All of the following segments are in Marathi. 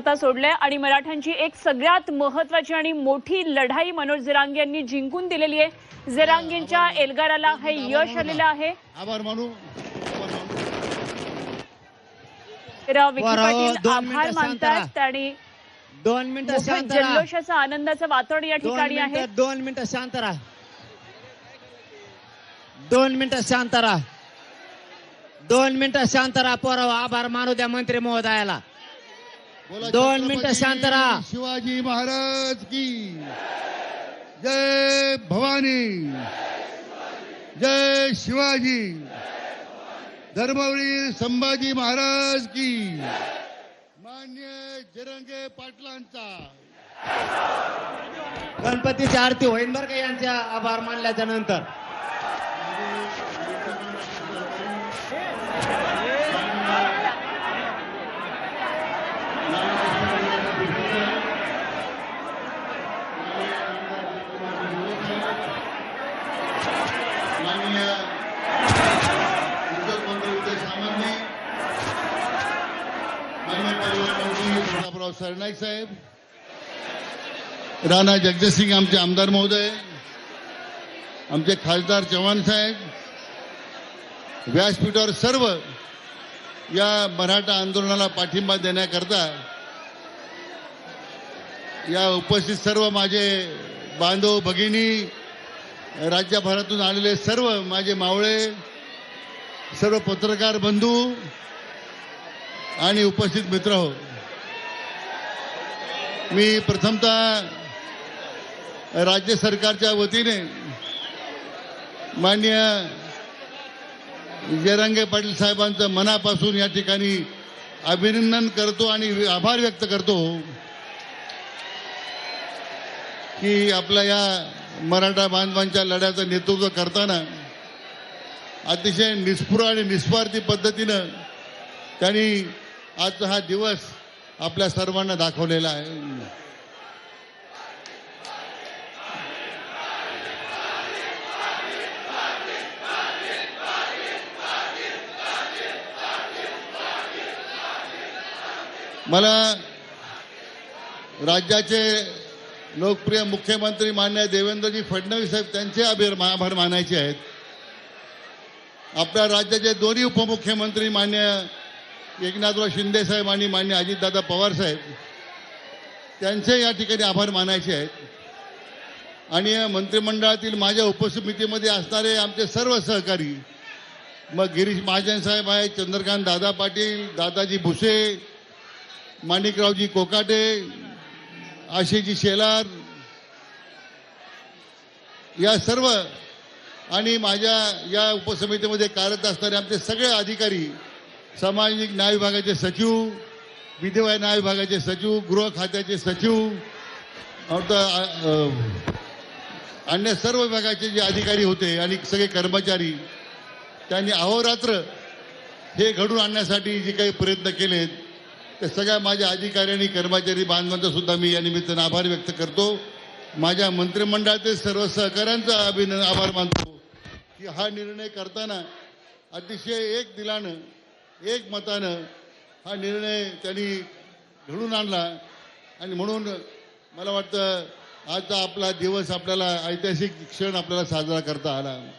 आता सोडलंय आणि मराठ्यांची एक सगळ्यात महत्वाची आणि मोठी लढाई मनोज जरांगे यांनी जिंकून दिलेली आहे. जरांगेंच्या एल्गाराला हे यश आलेलं आहे. आभार मानू. आभार मानू तर विखे बरं, पाटील दोन आभार मिनिटं शांत मानतायत आणि दोन मिनिटं शांत राहा. जल्लोषाचं आनंदाचं वातावरण या दोन ठिकाणी आहे. मिनिटं दोन मिनिटं शांत राहा. दोन मिनिटं शांत राहा. दोन मिनिटं शांत राहा पोराव आभार मानू द्या मंत्री महोदयाला. दोन मिनिटं शांत राहा. शिवाजी महाराज की जय भवानी. जय शिवाजी. धर्मवीर संभाजी महाराज की. मान्य जरंगे पाटलांचा. गणपतीची आरती होईन बरं का यांच्या आभार मानल्याच्या नंतर माननीय उद्योगमंत्री उदय सामंत माननीय परिवहन मंत्री प्रतापराव सरनाईक साहेब राणा जगदसिंग आमचे आमदार महोदय आमचे खासदार चव्हाण साहेब व्यासपीठावर सर्व या मराठा आंदोलनाला पाठिंबा देण्याकरता या उपस्थित सर्व माझे बांधव भगिनी राज्यभरातून आलेले सर्व माझे मावळे सर्व पत्रकार बंधू आणि उपस्थित मित्र हो. मी प्रथमतः राज्य सरकारच्या वतीने मान्य जयरंगे पाटील साहेबांचं मनापासून या ठिकाणी अभिनंदन करतो आणि आभार व्यक्त करतो की आपल्या या मराठा बांधवांच्या लढ्याचं नेतृत्व करताना अतिशय निस्फुर आणि निस्वार्थी पद्धतीनं त्यांनी आजचा हा दिवस आपल्या सर्वांना दाखवलेला आहे. मला राज्याचे लोकप्रिय मुख्यमंत्री मान्य देवेंद्रजी फडणवीस साहेब त्यांचे आभार आभार मानायचे आहेत. आपल्या राज्याचे दोन्ही उपमुख्यमंत्री मान्य एकनाथराव शिंदे साहेब आणि मान्य अजितदादा पवार साहेब त्यांचे या ठिकाणी आभार मानायचे आहेत. आणि मंत्रिमंडळातील माझ्या उपसमितीमध्ये असणारे आमचे सर्व सहकारी मग गिरीश महाजन साहेब आहेत चंद्रकांत दादा पाटील दादाजी भुसे माणिकरावजी कोकाटे आशेजी शेलार या सर्व आणि माझ्या या उपसमितीमध्ये कार्यरत असणारे आमचे सगळे अधिकारी सामाजिक न्याय विभागाचे सचिव विधवा न्याय विभागाचे सचिव गृह खात्याचे सचिव अन्य सर्व विभागाचे जे अधिकारी होते आणि सगळे कर्मचारी त्यांनी अहोरात्र हे घडून आणण्यासाठी जे काही प्रयत्न केलेत ते सगळ्या माझ्या अधिकारी आणि कर्मचारी बांधवांचा सुद्धा मी या निमित्तानं आभार व्यक्त करतो. माझ्या मंत्रिमंडळातील सर्व सहकाऱ्यांचा अभिनंदन आभार मानतो. की हा निर्णय करताना अतिशय एक दिलानं एक मतानं हा निर्णय त्यांनी घडून आणला. आणि म्हणून मला वाटतं आजचा आपला दिवस आपल्याला ऐतिहासिक क्षण आपल्याला साजरा करता आला.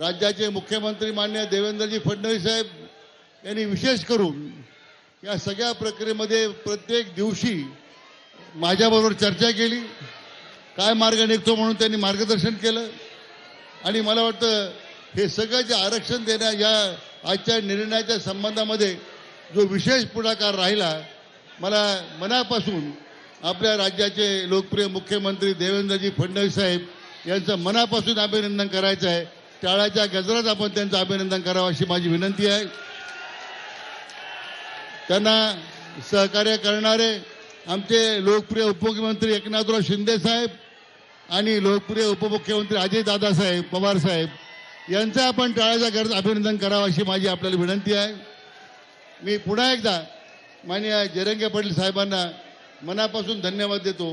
राज्याचे मुख्यमंत्री मान्य देवेंद्रजी फडणवीस साहेब यांनी विशेष करून या सगळ्या प्रक्रियेमध्ये प्रत्येक दिवशी माझ्याबरोबर चर्चा केली. काय मार्ग निघतो म्हणून त्यांनी मार्गदर्शन केलं. आणि मला वाटतं हे सगळं जे आरक्षण देण्या या आजच्या निर्णयाच्या संबंधामध्ये जो विशेष पुढाकार राहिला मला मनापासून आपल्या राज्याचे लोकप्रिय मुख्यमंत्री देवेंद्रजी फडणवीस साहेब यांचं मनापासून अभिनंदन करायचं आहे. टाळाच्या गजरात आपण त्यांचं अभिनंदन करावं अशी माझी विनंती आहे. त्यांना सहकार्य करणारे आमचे लोकप्रिय उपमुख्यमंत्री एकनाथराव शिंदे साहेब आणि लोकप्रिय उपमुख्यमंत्री अजय दादासाहेब पवार साहेब यांचं आपण टाळायचा गरज अभिनंदन करावं अशी माझी आपल्याला विनंती आहे. मी पुन्हा एकदा माननीय जरंगे पाटील साहेबांना मनापासून धन्यवाद देतो.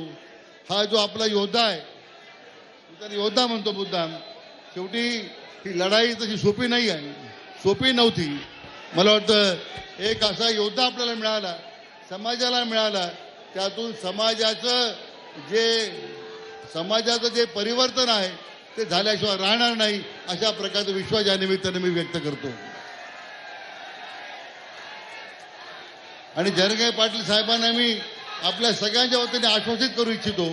हा जो आपला योद्धा आहे तर योद्धा म्हणतो मुद्दाम शेवटी ही लढाई तशी सोपी नाही आहे. सोपी नव्हती. मला वाटतं एक असा योद्धा आपल्याला मिळाला समाजाला मिळाला त्यातून समाजाचं जे समाजाचं जे परिवर्तन आहे ते झाल्याशिवाय राहणार नाही अशा प्रकारचा विश्वास या निमित्ताने मी व्यक्त करतो. आणि जनगाई पाटील साहेबांना मी आपल्या सगळ्यांच्या वतीने आश्वासित करू इच्छितो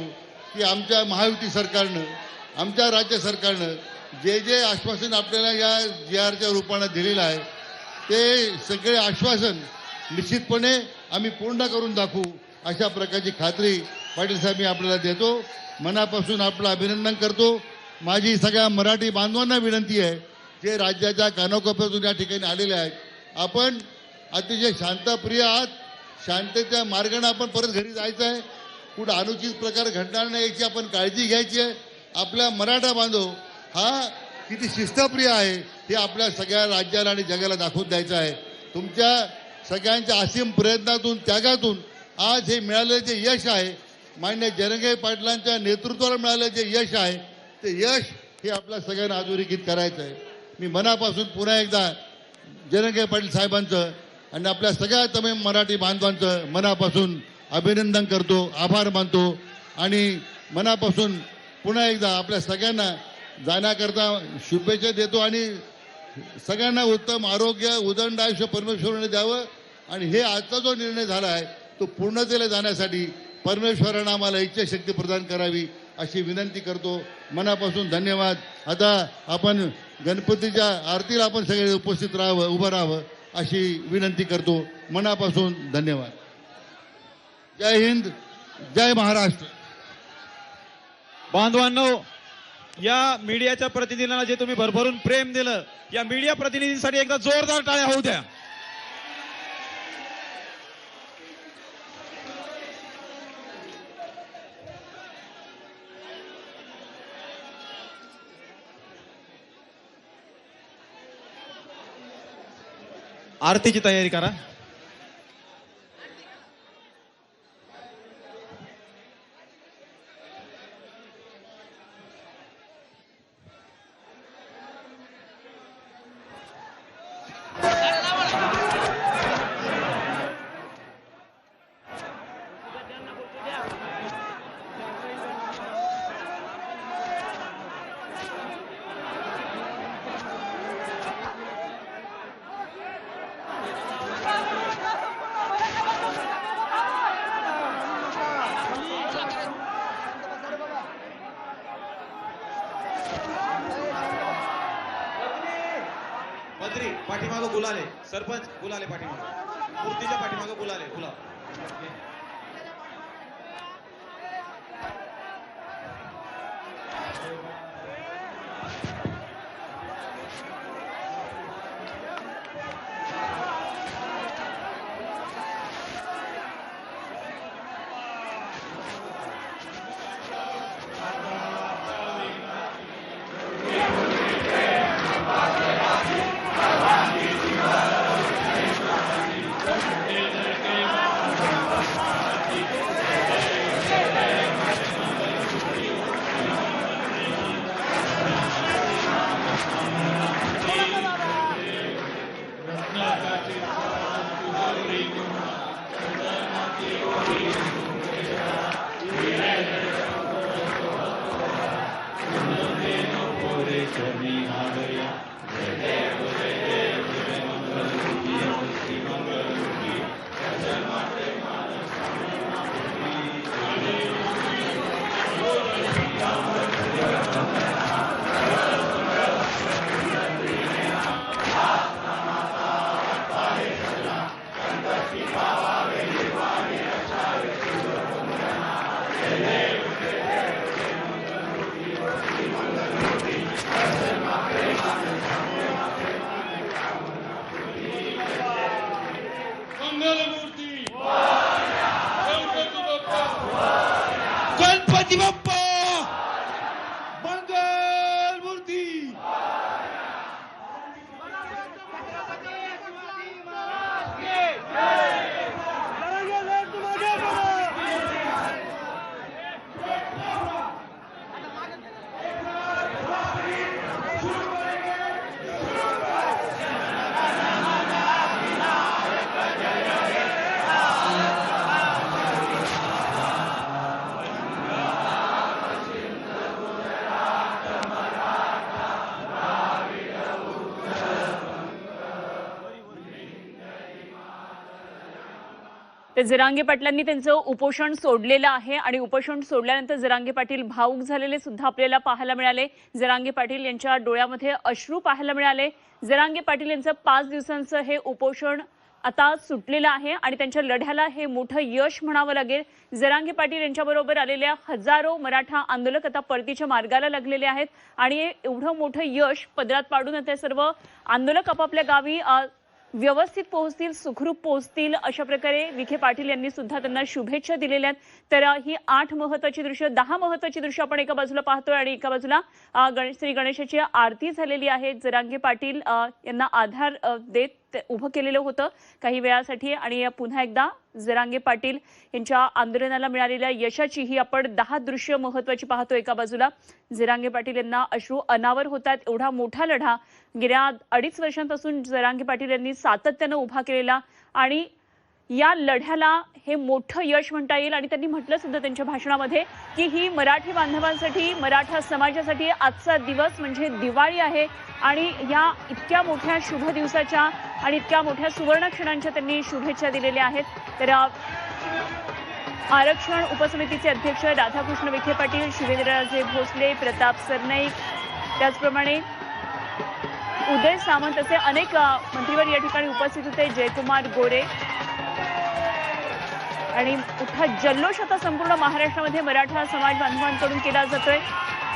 की आमच्या महायुती सरकारनं आमच्या राज्य सरकारनं जे जे आश्वासन आपल्याला या जी आरच्या रूपानं दिलेलं आहे ते सगळे आश्वासन निश्चितपणे आम्ही पूर्ण करून दाखवू अशा प्रकारची खात्री पाटील साहेब मी आपल्याला देतो. मनापासून आपलं अभिनंदन करतो. माझी सगळ्या मराठी बांधवांना विनंती आहे जे राज्याच्या कानाकोपऱ्यातून या ठिकाणी आलेले आहेत आपण अतिशय शांतप्रिय आहात. शांततेच्या मार्गाने आपण परत घरी जायचं आहे. कुठं अनुचित प्रकार घडणार नाही याची आपण काळजी घ्यायची आहे. आपला मराठा बांधव हा किती शिस्तप्रिय आहे हे आपल्या सगळ्या राज्याला आणि जगाला दाखवून द्यायचं आहे. तुमच्या सगळ्यांच्या असीम प्रयत्नातून त्यागातून आज हे मिळालेलं जे यश आहे मान्य जरंगे पाटलांच्या नेतृत्वाला मिळालेलं जे यश आहे ते यश हे आपल्या सगळ्यांना अधोरेखित करायचं आहे. मी मनापासून पुन्हा एकदा जनके पाटील साहेबांचं आणि आपल्या सगळ्या तमाम मराठी बांधवांचं मनापासून अभिनंदन करतो आभार मानतो आणि मनापासून पुन्हा एकदा आपल्या सगळ्यांना जाण्याकरता शुभेच्छा देतो आणि सगळ्यांना उत्तम आरोग्य उदंड आयुष्य परमेश्वराने द्यावं आणि हे आजचा जो निर्णय झाला आहे तो पूर्णतेला जाण्यासाठी परमेश्वरानं आम्हाला इच्छाशक्ती प्रदान करावी. अशी विनंती करतो. मनापासून धन्यवाद. आता आपण गणपतीच्या आरतीला आपण सगळे उपस्थित राहावं उभं राहावं अशी विनंती करतो. मनापासून धन्यवाद. जय हिंद जय महाराष्ट्र. बांधवांनो या मीडियाच्या प्रतिनिधींना जे तुम्ही भरभरून प्रेम दिलं या मीडिया प्रतिनिधींसाठी एकदा जोरदार टाळ्या होऊ द्या. आरतीची तयारी करा बद्री पाठीमागं गुलाले सरपंच गुलाले पाठीमागं. मूर्तीच्या पाठीमागं गुलाले गुलाब. Pati तर जरांगे पाटलांनी त्यांचं उपोषण सोडलेलं आहे आणि उपोषण सोडल्यानंतर जरांगे पाटील भाऊक झालेले सुद्धा आपल्याला पाहायला मिळाले. जरांगे पाटील यांच्या डोळ्यामध्ये अश्रू पाहायला मिळाले. जरांगे पाटील यांचं पाच दिवसांचं हे उपोषण आता सुटलेलं आहे आणि त्यांच्या लढ्याला हे मोठं यश म्हणावं लागेल. जरांगे पाटील यांच्याबरोबर आलेल्या हजारो मराठा आंदोलक आता परतीच्या मार्गाला लागलेले आहेत आणि एवढं मोठं यश पदरात पाडून आता सर्व आंदोलक आपापल्या गावी व्यवस्थित पोहोचतील सुखरूप पोहोचतील अशा प्रकारे विखे पाटील यांनी सुद्धा त्यांना शुभेच्छा दिलेल्या आहेत. तर ही आठ महत्वाची दृश्य दहा महत्वाची दृश्य आपण एका बाजूला पाहतोय आणि एका बाजूला गणेश श्री गणेशाची आरती झालेली आहे. जरांगे पाटील यांना आधार देत ते उभं केलेलं होतं काही वेळासाठी. आणि पुन्हा एकदा जरांगे पाटील यांच्या आंदोलनाला मिळालेल्या यशाची ही आपण दहा दृश्य महत्वाची पाहतो एका बाजूला. जरांगे पाटील यांना अश्रू अनावर होतात. एवढा मोठा लढा गेल्या अडीच वर्षांपासून जरांगे पाटील यांनी सातत्यानं उभा केलेला. आणि या लढ्याला हे मोठं यश म्हणता येईल आणि त्यांनी म्हटलं सुद्धा त्यांच्या भाषणामध्ये की ही मराठी बांधवांसाठी मराठा समाजासाठी आजचा दिवस म्हणजे दिवाळी आहे. आणि या इतक्या मोठ्या शुभ दिवसाच्या आणि इतक्या मोठ्या सुवर्ण क्षणांच्या त्यांनी शुभेच्छा दिलेल्या आहेत. तर आरक्षण उपसमितीचे अध्यक्ष राधाकृष्ण विखे पाटील शिवेंद्रराजे भोसले प्रताप सरनाईक त्याचप्रमाणे उदय सामंत असे अनेक मंत्रीवर या ठिकाणी उपस्थित होते. जयकुमार गोरे आणि मोठा जल्लोष आता संपूर्ण महाराष्ट्रामध्ये मराठा समाज बांधवांकडून केला जातोय.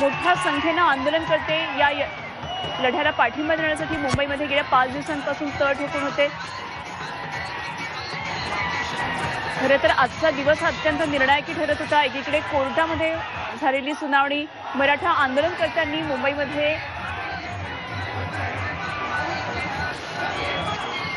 मोठ्या संख्येनं आंदोलन करते. या य- लढ्याला पाठिंबा देण्यासाठी मुंबईमध्ये गेल्या पाच दिवसांपासून तळ ठोकून होते. खरं तर आजचा दिवस हा अत्यंत निर्णायकी ठरत होता. एकीकडे कोर्टामध्ये झालेली सुनावणी मराठा आंदोलनकर्त्यांनी मुंबईमध्ये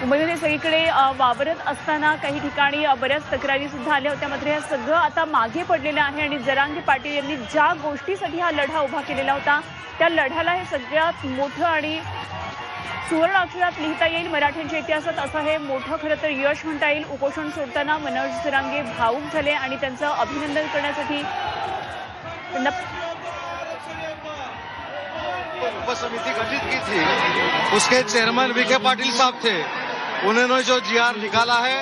मुंबईमध्ये सगळीकडे वावरत असताना काही ठिकाणी बऱ्याच तक्रारी सुद्धा आल्या होत्या. मात्र हे सगळं आता मागे पडलेलं आहे आणि जरांगे पाटील यांनी ज्या गोष्टीसाठी हा लढा उभा केलेला होता त्या लढ्याला हे सगळ्यात मोठं आणि सुवर्ण अक्षरात लिहिता येईल मराठ्यांच्या इतिहासात. असं हे मोठं खरं तर यश म्हणता येईल. उपोषण सोडताना मनोज जरांगे भावूक झाले आणि त्यांचं अभिनंदन करण्यासाठी त्यांना उपसमिति गठित की थी? उसके चेयरमैन विखे पाटिल साहब थे. उन्होंने जो जीआर निकाला है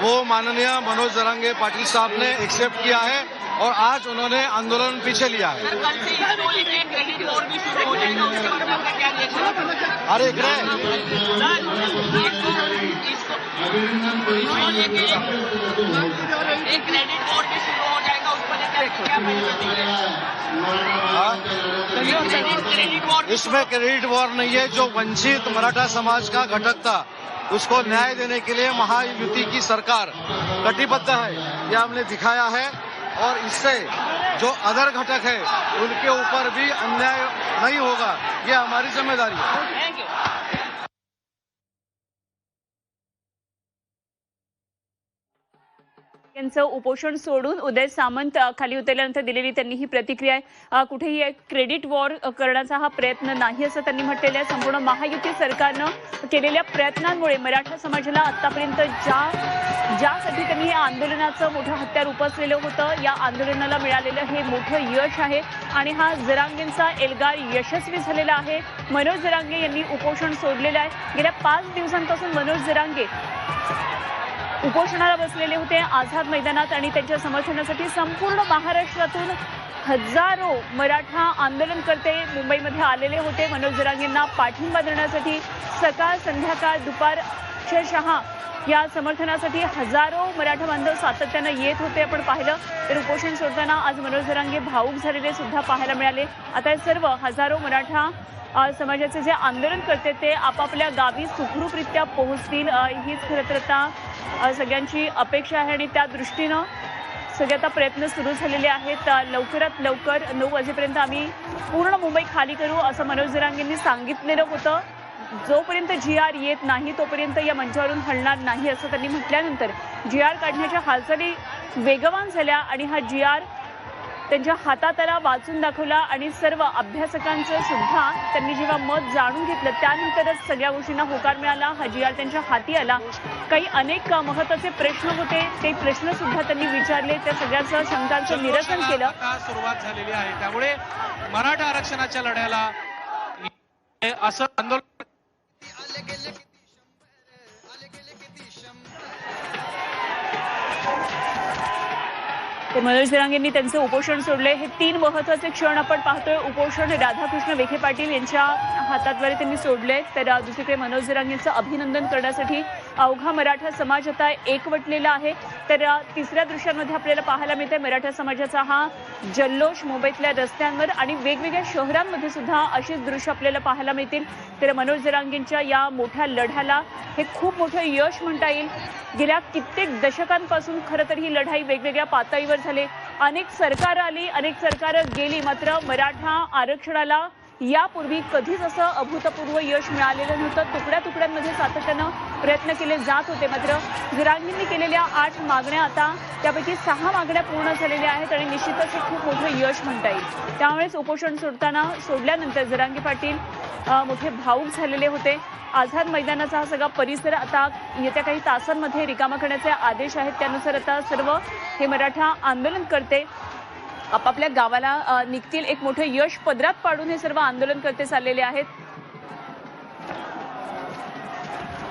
वो माननीय मनोज जरांगे पाटिल साहब ने एक्सेप्ट किया है और आज उन्होंने आंदोलन पीछे लिया है। कल से इसको लेके क्रेडिट वॉर भी शुरू हो जाएगा उसके बारे में आपका क्या रिएक्शन है? अरे इकडे सर इसको इसको इसको लेके एक क्रेडिट वॉर भी शुरू हो जाएगा उसको लेके आपकी क्या हाँ? क्रेडिट क्रेडिट वॉर इसमें क्रेडिट वॉर नहीं है जो वंचित मराठा समाज का घटक था। उसको न्याय देने के लिए महायुति की सरकार कटिबद्ध है, यह हमने दिखाया है। और इससे जो अदर घटक है, उनके ऊपर भी अन्याय नहीं होगा ये हमारी ज़िम्मेदारी है। यांचं उपोषण सोडून उदय सामंत खाली उतरल्यानंतर दिलेली त्यांनी ही प्रतिक्रिया आहे. कुठेही एक क्रेडिट वॉर करण्याचा हा प्रयत्न नाही असं त्यांनी म्हटलेलं आहे. संपूर्ण महायुती सरकारनं केलेल्या प्रयत्नांमुळे मराठा समाजाला आतापर्यंत ज्या ज्यासाठी त्यांनी या आंदोलनाचं मोठं हत्यार उपसलेलं होतं या आंदोलनाला मिळालेलं हे मोठं यश आहे. आणि हा जरांगेंचा एल्गार यशस्वी झालेला आहे. मनोज जरांगे यांनी उपोषण सोडलेलं आहे. गेल्या पाच दिवसांपासून मनोज जरांगे उपोषणाला बसलेले होते आझाद मैदानात आणि त्यांच्या समर्थनासाठी संपूर्ण महाराष्ट्रातून हजारो मराठा आंदोलनकर्ते मुंबईमध्ये आलेले होते. मनोज जरांगेंना पाठिंबा देण्यासाठी सकाळ संध्याकाळ दुपार अक्षरशः या समर्थनासाठी हजारो मराठा बांधव सातत्यानं येत होते. आपण पाहिलं तर उपोषण सोडताना आज मनोज जरांगे भाऊक झालेले सुद्धा पाहायला मिळाले. आता हे सर्व हजारो मराठा समाजाचे जे आंदोलन करते ते आपापल्या गावी सुखरूपरित्या पोहोचतील. हीच खरं तर आता सगळ्यांची अपेक्षा आहे आणि त्या दृष्टीनं सगळे आता प्रयत्न सुरू झालेले आहेत. लवकरात लवकर नऊ वाजेपर्यंत आम्ही पूर्ण मुंबई खाली करू असं मनोज जरांगेंनी सांगितलेलं होतं. जोपर्यंत जी आर येत नाही तोपर्यंत या मंचावरून हलणार नाही असं त्यांनी म्हटल्यानंतर जी आर काढण्याच्या हालचाली वेगवान झाल्या आणि हा जी आर त्यांच्या हातात वाचून दाखवला आणि सर्व अभ्यासकांचं सुद्धा त्यांनी जेव्हा मत जाणून घेतलं त्यानंतरच सगळ्या गोष्टींना होकार मिळाला हा जी आर त्यांच्या हाती आला. काही अनेक महत्त्वाचे प्रश्न होते ते प्रश्न सुद्धा त्यांनी विचारले त्या सगळ्याचं शंकांचं निरसन केलं. सुरुवात झालेली आहे. त्यामुळे मराठा आरक्षणाच्या लढ्याला असं आंदोलन ते मनोज विरांगेंनी त्यांचं उपोषण सोडले. हे तीन महत्त्वाचे क्षण आपण पाहतोय. उपोषण राधाकृष्ण विखे पाटील यांच्या हाताद्वारे त्यांनी सोडले. तर दुसरीकडे मनोज विरांगेंचं अभिनंदन करण्यासाठी अवघा मराठा समाज आता एकवटलेला आहे. तर तिसऱ्या दृश्यांमध्ये आपल्याला पाहायला मिळते मराठा समाजाचा हा जल्लोष मुंबईतल्या रस्त्यांवर आणि वेगवेगळ्या शहरांमध्ये सुद्धा अशीच दृश्य आपल्याला पाहायला मिळतील. तर मनोज जरांगेंच्या या मोठ्या लढ्याला हे खूप मोठं यश म्हणता येईल. गेल्या कित्येक दशकांपासून खरं तर ही लढाई वेगवेगळ्या पातळीवर झाली. अनेक सरकार आली अनेक सरकार गेली मात्र मराठा आरक्षणाला यापूर्वी कधीच असं अभूतपूर्व यश मिळालेलं नव्हतं तुकड्या तुकड्यांमध्ये सातत्यानं प्रयत्न केले जात होते. मात्र विरांगींनी केलेल्या आठ मागण्या आता त्यापैकी सहा मागण्या पूर्ण झालेल्या आहेत आणि निश्चितच हे खूप मोठं यश म्हणता येईल. त्यामुळेच उपोषण सोडताना सोडल्यानंतर जरांगी पाटील मोठे भाऊक झालेले होते. आझाद मैदानाचा हा सगळा परिसर आता येत्या काही तासांमध्ये रिकामा करण्याचे आदेश आहेत. त्यानुसार आता सर्व हे मराठा आंदोलन करते. आपापल्या गावाला निघतील. एक मोठं यश पदरात पाडून हे सर्व आंदोलन करते चाललेले आहेत.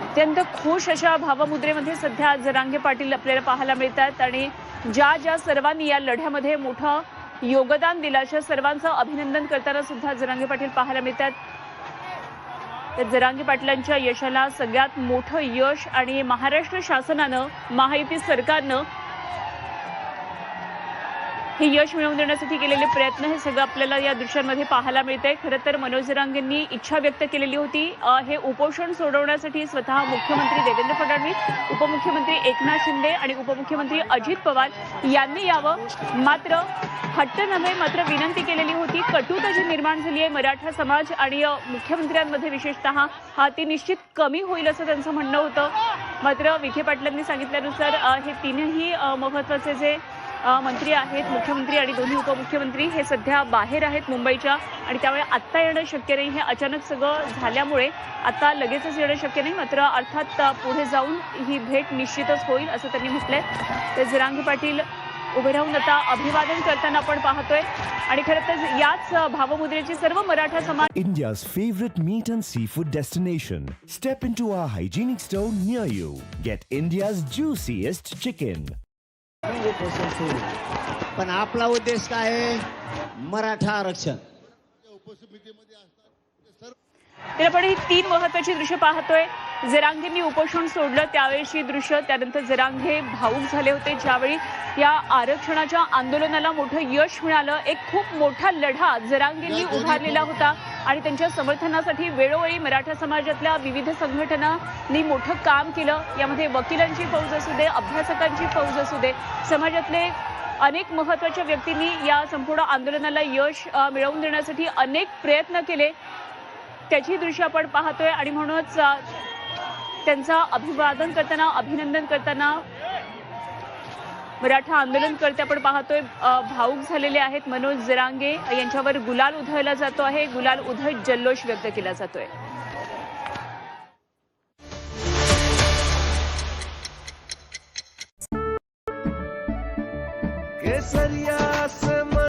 अत्यंत खुश अशा भावमुद्रेमध्ये सध्या जरांगे पाटील आपल्याला पाहायला मिळतात आणि ज्या ज्या सर्वांनी या लढ्यामध्ये मोठं योगदान दिलं अशा सर्वांचं अभिनंदन करताना सुद्धा जरांगे पाटील पाहायला मिळतात. तर जरांगे पाटलांच्या यशाला सगळ्यात मोठं यश आणि महाराष्ट्र शासनानं महायुती सरकारनं हे यश मिळवून देण्यासाठी केलेले प्रयत्न हे सगळं आपल्याला या दृश्यांमध्ये पाहायला मिळतंय. खरं तर मनोज जरांगेंनी इच्छा व्यक्त केलेली होती. हे उपोषण सोडवण्यासाठी स्वतः मुख्यमंत्री देवेंद्र फडणवीस उपमुख्यमंत्री एकनाथ शिंदे आणि उपमुख्यमंत्री अजित पवार यांनी यावं. मात्र हट्ट नव्हे मात्र विनंती केलेली होती. कटुता जी निर्माण झाली आहे मराठा समाज आणि मुख्यमंत्र्यांमध्ये विशेषतः हा ती निश्चित कमी होईल असं त्यांचं म्हणणं होतं. मात्र विखे पाटलांनी सांगितल्यानुसार हे तीनही महत्त्वाचे जे मंत्री आहेत मुख्यमंत्री आणि दोन्ही उपमुख्यमंत्री हे सध्या बाहेर आहेत मुंबईच्या आणि त्यामुळे आत्ता येणं शक्य नाही. हे अचानक सगळं झाल्यामुळे आता लगेचच येणं शक्य नाही. मात्र अर्थात पुढे जाऊन ही भेट निश्चितच होईल असं त्यांनी म्हटलंय. तर जरांगे पाटील उभे राहून आता अभिवादन करताना आपण पाहतोय. आणि खरं तर याच भावमुद्रेची सर्व मराठा समाज India's favourite meat and sea food destination step in to are hygienic hygienic near you get India's India's chicken उपोषण सोडू पण आपला उद्देश काय आहे? मराठा आरक्षण. ते आपण ही तीन महत्वाची दृश्य पाहतोय. जरांगेंनी उपोषण सोडलं त्यावेळेची दृश्य त्यानंतर जरांगे भाऊक झाले होते ज्यावेळी या आरक्षणाच्या आंदोलनाला मोठं यश मिळालं. एक खूप मोठा लढा जरांगेंनी उभारलेला होता. आणि त्यांच्या समर्थनासाठी वेळोवेळी मराठा समाजातल्या विविध संघटनांनी मोठं काम केलं. यामध्ये वकिलांची फौज असू दे अभ्यासकांची फौज असू दे समाजातले अनेक महत्त्वाच्या व्यक्तींनी या संपूर्ण आंदोलनाला यश मिळवून देण्यासाठी अनेक प्रयत्न केले. त्याची दृश्य आपण पाहतोय आणि म्हणूनच त्यांचा अभिवादन करताना अभिनंदन करताना मराठा आंदोलनकर्ते आपण पाहतोय भाऊक झालेले आहेत मनोज जरांगे. यांच्यावर गुलाल उधळला जातो आहे. गुलाल उधळ जल्लोष व्यक्त केला जातोय.